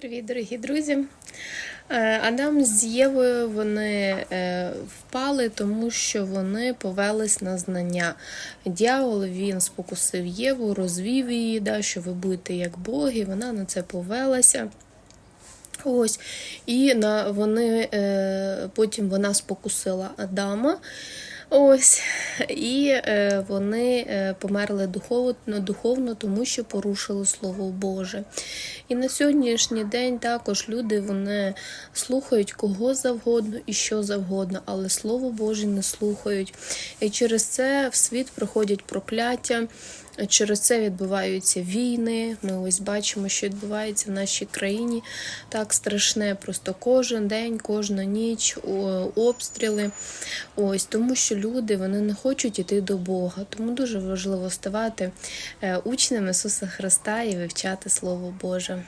Привіт, дорогі друзі. Е, Адам з Євою вони е, впали, тому що вони повелись на знання. Діавол він спокусив Єву, розвів її, да, що ви будете як боги. Вона на це повелася. Ось, і на вони е, потім вона спокусила Адама. Ось, і е, вони е, померли духовно, духовно, тому що порушили Слово Боже. І на сьогоднішній день також люди вони слухають кого завгодно і що завгодно, але Слово Боже не слухають. І через це в світ приходять прокляття. Через це відбуваються війни. Ми ось бачимо, що відбувається в нашій країні. Так страшне, просто кожен день, кожна ніч, обстріли. Ось тому, що люди вони не хочуть іти до Бога. Тому дуже важливо ставати е, учнями Ісуса Христа і вивчати Слово Боже.